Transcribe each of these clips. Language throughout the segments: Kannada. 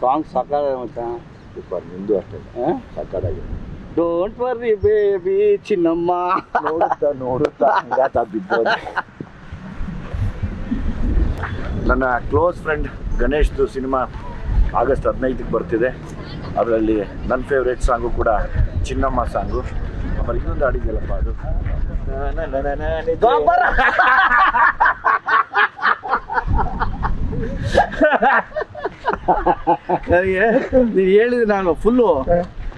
ಸಾಂಗ್ ಸಾಕಾಗ ಮಚ್ಚ ಸೂಪರ್ ನಿಂದು ಅಷ್ಟೇ ಸಕ್ಕತ್ತಾಗಿದೆ ಡೋಂಟ್ ವರ್ರಿ ಬೇಬಿ ಚಿನ್ನಮ್ಮ. ನೋಡುತ್ತಾ ನೋಡುತ್ತಾ ಹಂಗಾತ ನನ್ನ ಕ್ಲೋಸ್ ಫ್ರೆಂಡ್ ಗಣೇಶ್ದು ಸಿನಿಮಾ ಆಗಸ್ಟ್ ಹದಿನೈದಕ್ಕೆ ಬರ್ತಿದೆ. ಅದರಲ್ಲಿ ನನ್ನ ಫೇವ್ರೇಟ್ ಸಾಂಗು ಕೂಡ ಚಿನ್ನಮ್ಮ ಸಾಂಗು ಆಮೇಲೆ ಇನ್ನೊಂದು ಹಾಡಿದೆಯಲ್ಲಪ್ಪ ಅದು. ನನಗೆ ನೀನು ಹೇಳಿದ್ರೆ ನಾನು ಫುಲ್ಲು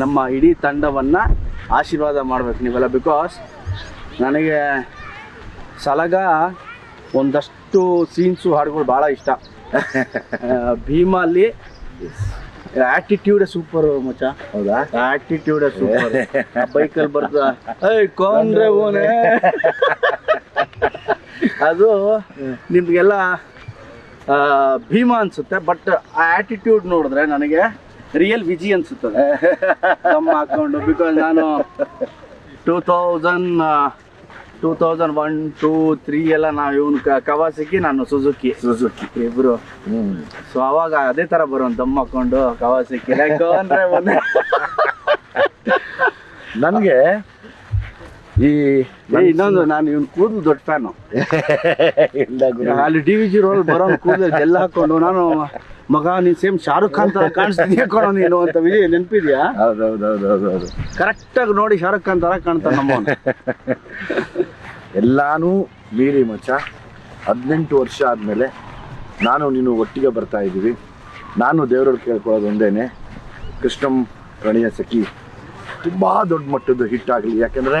ನಮ್ಮ ಇಡೀ ತಂಡವನ್ನು ಆಶೀರ್ವಾದ ಮಾಡಬೇಕು ನೀವೆಲ್ಲ ಬಿಕಾಸ್ ನನಗೆ ಸಲಗ ಒಂದಷ್ಟು ಸೀನ್ಸು ಹಾಡುಗಳು ಭಾಳ ಇಷ್ಟ. ಭೀಮಲ್ಲಿ ಆಟಿಟ್ಯೂಡ್ ಸೂಪರ್ ಮಚ್ಚ. ಹೌದಾ? ಆಟಿಟ್ಯೂಡ್ ಸೂಪರ್ ಬೈಕಲ್ಲಿ ಬರ್ತಾ ಏಯ್ ಕೊಂಡ್ರೆ ಓನೆ. ಅದು ನಿಮಗೆಲ್ಲ ಭೀಮ ಅನ್ಸುತ್ತೆ ಬಟ್ ಆ ಆಟಿಟ್ಯೂಡ್ ನೋಡಿದ್ರೆ ನನಗೆ ರಿಯಲ್ ವಿಜಿ ಅನ್ಸುತ್ತದೆ ಕಮ್ಮ ಹಾಕೊಂಡು ಬಿಕಾಸ್ ನಾನು two thousand two thousand one two three ಎಲ್ಲ ನಾವು ಇವನು ಕವಾಸಕಿ ನಾನು ಸುಜುಕಿ ಸುಜುಕಿ ಇಬ್ರು. ಸೊ ಅವಾಗ ಅದೇ ತರ ಬರೋನ್ ದಮ್ ಹಾಕೊಂಡು ಕವಾಸಕಿ ಅಂದ್ರೆ ನನಗೆ ಈ ಏ, ಇನ್ನೊಂದು ನಾನು ಇವ್ನ ಕೂದಲು ದೊಡ್ಡ ಫ್ಯಾನು. ಅಲ್ಲಿ ಡಿ ವಿ ಜಿ ರೋಲ್ ಬರೋ ಕೂದಲು ಎಲ್ಲ ಹಾಕೊಂಡು ನಾನು ಮಗ ನೀನ್ ಸೇಮ್ ಶಾರುಖ್ ಖಾನ್ ತರ ಕಾಣಿಸ್ತೀನಿ ಕಣೋ ನೀನು ಅಂತ ವಿಜಯ್ ನೆನಪಿದ್ಯಾ? ಹೌದೌದೌದೌದೌದು ಕರೆಕ್ಟ್ ಆಗಿ ನೋಡಿ ಶಾರುಖ್ ಖಾನ್ ತರ ಕಾಣ್ತಾನೆ ನಮ್ಮ ಎಲ್ಲಾನು ಮೀರಿ ಮಚ್ಚ. ಹದಿನೆಂಟು ವರ್ಷ ಆದಮೇಲೆ ನಾನು ನೀನು ಒಟ್ಟಿಗೆ ಬರ್ತಾ ಇದ್ದೀವಿ. ನಾನು ದೇವ್ರಲ್ಲಿ ಕೇಳ್ಕೊಳ್ಳೋದು ಒಂದೇನೆ. ಕೃಷ್ಣಂ ಪ್ರಣಯ ಸಖಿ ತುಂಬ ದೊಡ್ಡ ಮಟ್ಟದ್ದು ಹಿಟ್ ಆಗಲಿ. ಯಾಕೆಂದರೆ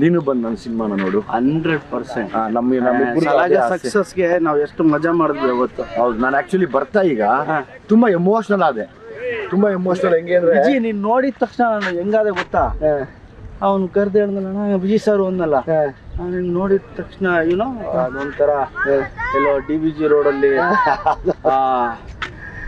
ನೀನು ಬಂದು ನನ್ನ ಸಿನಿಮಾನ ನೋಡು. Hundred percent. ನಮಗೆ ಆಸೆ. ಸಕ್ಸಸ್ಗೆ ನಾವು ಎಷ್ಟು ಮಜಾ ಮಾಡಿದ್ವಿ ಅವತ್ತು. ಹೌದು ನಾನು ಆಕ್ಚುಲಿ ಬರ್ತಾ ಈಗ. ತುಂಬಾ ಎಮೋಷನಲ್ ಆದೆ. ತುಂಬಾ ಎಮೋಷನಲ್ ಹೆಂಗೆ ಅಂದ್ರೆ ವಿಜಿ ನೀನ್ ನೋಡಿದ ತಕ್ಷಣ ನಾನು ಹೆಂಗಾದೆ ಗೊತ್ತಾ? ಅವ್ನು ಕರ್ದ ಹೇಳ್ದಲ್ಲ ವಿಜಯ್ ಸರ್ ಒಂದಲ್ಲ ನಾನು ನೋಡಿದ ತಕ್ಷಣ ಏನೋ ಅದೊಂಥರ ಎಲ್ಲೋ ಡಿ ಬಿ ಜಿ ರೋಡಲ್ಲಿ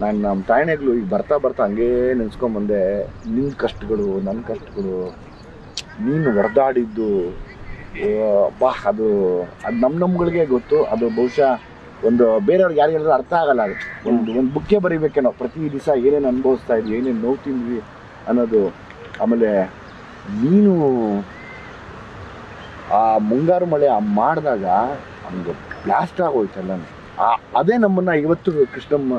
ನಾನು ನಮ್ಮ ತಾಯಣೆಗಳು ಈಗ ಬರ್ತಾ ಬರ್ತಾ ಹಂಗೇ ನೆನೆಸ್ಕೊಂಬಂದೆ ನಿನ್ನ ಕಷ್ಟಗಳು ನನ್ನ ಕಷ್ಟಗಳು, ನೀನು ಹೊಡೆದಾಡಿದ್ದು ಬಾ ಅದು ಅದು ನಮ್ಮ ನಮ್ಗಳಿಗೆ ಗೊತ್ತು, ಅದು ಬಹುಶಃ ಒಂದು ಬೇರೆಯವ್ರಿಗೆ ಯಾರು ಹೇಳಿದ್ರು ಅರ್ಥ ಆಗಲ್ಲ ಅದು. ಒಂದು ಒಂದು ಬುಕ್ಕೆ ಬರೀಬೇಕೇನೋ, ಪ್ರತಿ ದಿವಸ ಏನೇನು ಅನುಭವಿಸ್ತಾ ಇದ್ವಿ, ಏನೇನು ನೋವು ತಿಂದ್ವಿ ಅನ್ನೋದು. ಆಮೇಲೆ ನೀನು ಆ ಮುಂಗಾರು ಮಳೆ ಆ ಮಾಡಿದಾಗ ನಮ್ಗೆ ಬ್ಲಾಸ್ಟ್ ಆಗೋಯ್ತಲ್ಲ. ಅದೇ ನಮ್ಮನ್ನು ಇವತ್ತು ಕೃಷ್ಣಮ್ಮ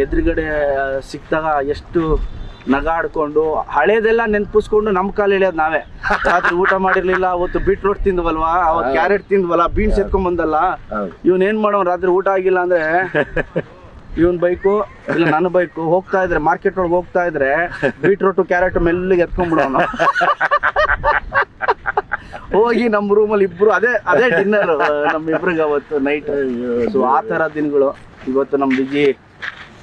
ಎದುರುಗಡೆ ಸಿಕ್ತಾಗ ಎಷ್ಟು ನಗಾಡ್ಕೊಂಡು ಹಳೇದೆಲ್ಲ ನೆನ್ಪಿಸ್ಕೊಂಡು ನಮ್ಮ ಕಾಲು ಎಳೆಯೋದು ನಾವೇ. ರಾತ್ರಿ ಊಟ ಮಾಡಿರ್ಲಿಲ್ಲ ಅವತ್ತು ಬೀಟ್ರೋಟ್ ತಿಂದ್ವಲ್ವಾ ಅವತ್ತು ಕ್ಯಾರೆಟ್ ತಿಂದ್ವಲ್ಲ ಬೀನ್ಸ್ ಎತ್ಕೊಂಡ್ ಬಂದಲ್ಲ ಇವ್ನ ಏನ್ ಮಾಡೋ ರಾತ್ರಿ ಊಟ ಆಗಿಲ್ಲ ಅಂದ್ರೆ ಇವನ್ ಬೈಕು ಇಲ್ಲ ನನ್ನ ಬೈಕು ಹೋಗ್ತಾ ಇದ್ರೆ ಮಾರ್ಕೆಟ್ ಒಳಗೆ ಹೋಗ್ತಾ ಇದ್ರೆ ಬೀಟ್ರೋಟ್ ಕ್ಯಾರೆಟ್ ಮೆಲ್ಲಿಗೆ ಎತ್ಕೊಂಡ್ಬಿಡೋಣ ಹೋಗಿ ನಮ್ಮ ರೂಮಲ್ಲಿ ಇಬ್ರು ಅದೇ ಅದೇ ಡಿನ್ನರ್ ನಮ್ ಇಬ್ರಿಗೆ ಅವತ್ತು ನೈಟ್ ಸೊ ಆ ತರ ದಿನಗಳು ಇವತ್ತು ನಮ್ಮ ವಿಜಿ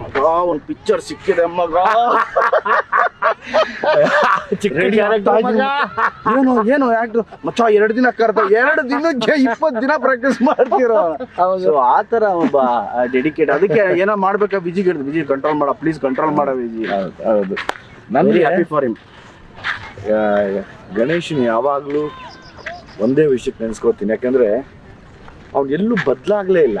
ಮಗ ಒಂದು ಪಿಕ್ಚರ್ ಸಿಕ್ಕಿದೆ ಮಗ. ಏನು ಏನು ಆಕ್ಟರ್ ಮಚ್ಚ ಎರಡು ದಿನ ಕರ್ದ ಎರಡು ದಿನಕ್ಕೆ ಇಪ್ಪತ್ತು ದಿನ ಪ್ರಾಕ್ಟೀಸ್ ಮಾಡ್ತಿರೋ. ಆ ಥರ ಒಬ್ಬ ಡೆಡಿಕೇಟ್ ಅದಕ್ಕೆ ಏನೋ ಮಾಡ್ಬೇಕಾ ಬಿಜಿ ಹೇಳಿದ್ ವಿಜಿ ಕಂಟ್ರೋಲ್ ಮಾಡ ಪ್ಲೀಸ್ ಕಂಟ್ರೋಲ್ ಮಾಡ ಬಿಜಿ ಹೌದು ನನಗೆ ಹ್ಯಾಪಿ ಫಾರ್ ಹಿಮ್ ಗಣೇಶನ್ ಯಾವಾಗಲೂ ಒಂದೇ ವಿಷಯಕ್ಕೆ ನೆನೆಸ್ಕೋತೀನಿ. ಯಾಕಂದ್ರೆ ಅವ್ನು ಎಲ್ಲೂ ಬದ್ಲಾಗ್ಲೇ ಇಲ್ಲ.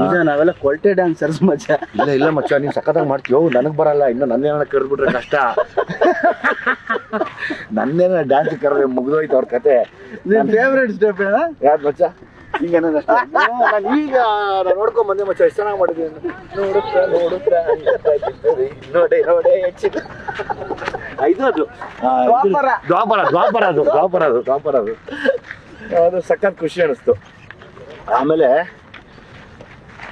ನಿಜ ನಾವೆಲ್ಲ ಕ್ವಾಲಿಟಿ ಡ್ಯಾನ್ಸರ್ಸ್ ಮಜ ಇಲ್ಲ ಇಲ್ಲ ಮಚ್ಚ ನೀನು ಸಖತ್ತಾಗಿ ಮಾಡ್ತೀಯೋ ನನಗೆ ಬರಲ್ಲ ಇನ್ನು ನನ್ನೇನ ಕರೆದ್ಬಿಟ್ರೆ ಕಷ್ಟ. ನನ್ನೇನ ಡ್ಯಾನ್ಸ್ ಕರೆದ್ರೆ ಮುಗಿದೋಯ್ತು ಅವ್ರ ಕತೆ. ನಿನ್ ಫೇವ್ರೆಟ್ ಸ್ಟೆಪ್ ಏನ? ಯಾರು ಮಚ್ಚ? ಈಗ ನಾನು ಈಗ ನೋಡ್ಕೊಂಡ್ ಬಂದೆ ಮಚ್ಚ ಎಷ್ಟು ಚೆನ್ನಾಗಿ ಮಾಡಿದ್ವಿ ನೋಡುತ್ತ ನೋಡುತ್ತ ನೋಡೆ ನೋಡೆ ಇದು ಅದು. ದ್ವಾಪರ ದ್ವಾಪರ ಅದು ದ್ವಾಪರ ಅದು ದ್ವಾಪರ ಅದು. ಅದು ಸಖತ್ ಖುಷಿ ಅನಿಸ್ತು. ಆಮೇಲೆ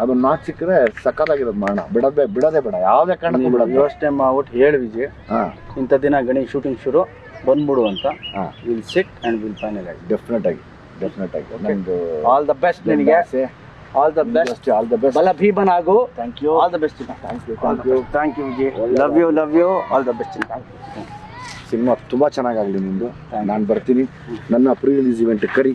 ಅದೊಂದು ನಾಚ್ ಸಿಕ್ಕರೆ ಸಕ್ಕತ್ತಾಗಿರೋದು ಮಾಡೋಣ ಬಿಡದೆ ಬಿಡದೆ ಬೇಡ. ಯಾವುದೇ ಕಾರಣಕ್ಕೂ ಬಿಡೋದು ಯೋಚನೆ ಮಾಡ್ಬಿಟ್ಟು ಹೇಳಿ ವಿಜಯ್. ಹಾಂ. ಇಂಥ ದಿನ ಗಣಿ ಶೂಟಿಂಗ್ ಶುರು. ಬಂದ್ಬಿಡು ಅಂತ. ಹಾಂ. Will sit and will final ಆಗಿ. ಡೆಫಿನೆಟ್ ಆಗಿ. ಡೆಫಿನೆಟ್ ಆಗಿ ನಂದು ಆಲ್ ದ ಬೆಸ್ಟ್ ನಿನಗೆ. All the best all the best ಬಲ ಭೀಮನ್ ಆಗು. Thank you all the best thank you thank you thank you Vijay. Love you love you all the best thank you cinema ತುಂಬ ಚೆನ್ನಾಗಾಗಲಿ ನಿಮ್ಮದು ನಾನು ಬರ್ತೀನಿ. ನನ್ನ ಪ್ರೀ ರಿಲೀಸ್ ಇವೆಂಟ್ ಕರಿ.